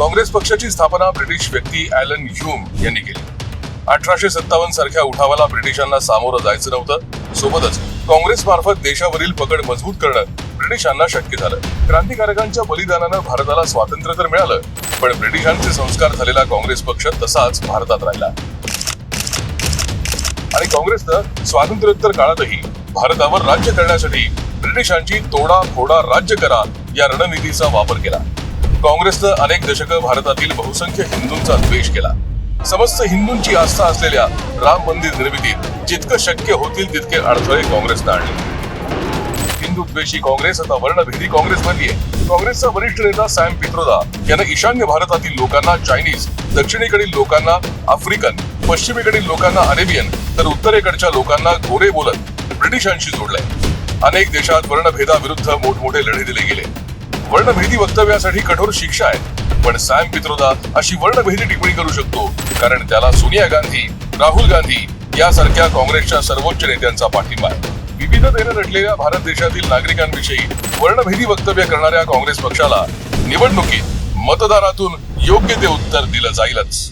काँग्रेस पक्षाची स्थापना ब्रिटिश व्यक्ती ॲलन ह्यूम यांनी केली. अठराशे सत्तावन्न सारख्या उठावाला ब्रिटिशांना सामोरं जायचं नव्हतं. सोबतच काँग्रेस मार्फत देशावरील पकड मजबूत करणं ब्रिटिशांना शक्य झालं. क्रांतिकारकांच्या बलिदानानं भारताला स्वातंत्र्य तर मिळालं पण ब्रिटिशांचे संस्कार झालेला काँग्रेस पक्ष तसाच भारतात राहिला. आणि काँग्रेसनं स्वातंत्र्योत्तर काळातही भारतावर राज्य करण्यासाठी ब्रिटिशांची तोडा फोडा राज्य करा या रणनीतीचा वापर केला. काँग्रेसनं अनेक दशकं भारतातील बहुसंख्य हिंदूंचा द्वेष केला. समस्त हिंदूंची आस्था असलेल्या राम मंदिर निर्मितीत जितकं शक्य होतील तितके अडथळे काँग्रेसनं आणले. हिंदू द्वेषी काँग्रेस आता वर्णभेदी काँग्रेस बनली काँग्रेसचा वरिष्ठ नेता सॅम पित्रोदा यानं ईशान्य भारतातील लोकांना चायनीज दक्षिणेकडील लोकांना आफ्रिकन पश्चिमेकडील लोकांना अरेबियन तर उत्तरेकडच्या लोकांना गोरे बोलत ब्रिटिशांशी जोडलंय. अनेक देशात वर्णभेदाविरुद्ध मोठमोठे लढे दिले गेले. वर्णभेदी वक्तव्यासाठी कठोर शिक्षा आहे. पण सॅम पित्रोदा अशी वर्णभेदी टिप्पणी करू शकतो कारण त्याला सोनिया गांधी राहुल गांधी यासारख्या काँग्रेसच्या सर्वोच्च नेत्यांचा पाठिंबा आहे. विविधतेने नटलेल्या भारत देशातील नागरिकांविषयी वर्णभेदी वक्तव्य करणाऱ्या काँग्रेस पक्षाला निवडणुकीत मतदारातून योग्य ते उत्तर दिलं जाईलच.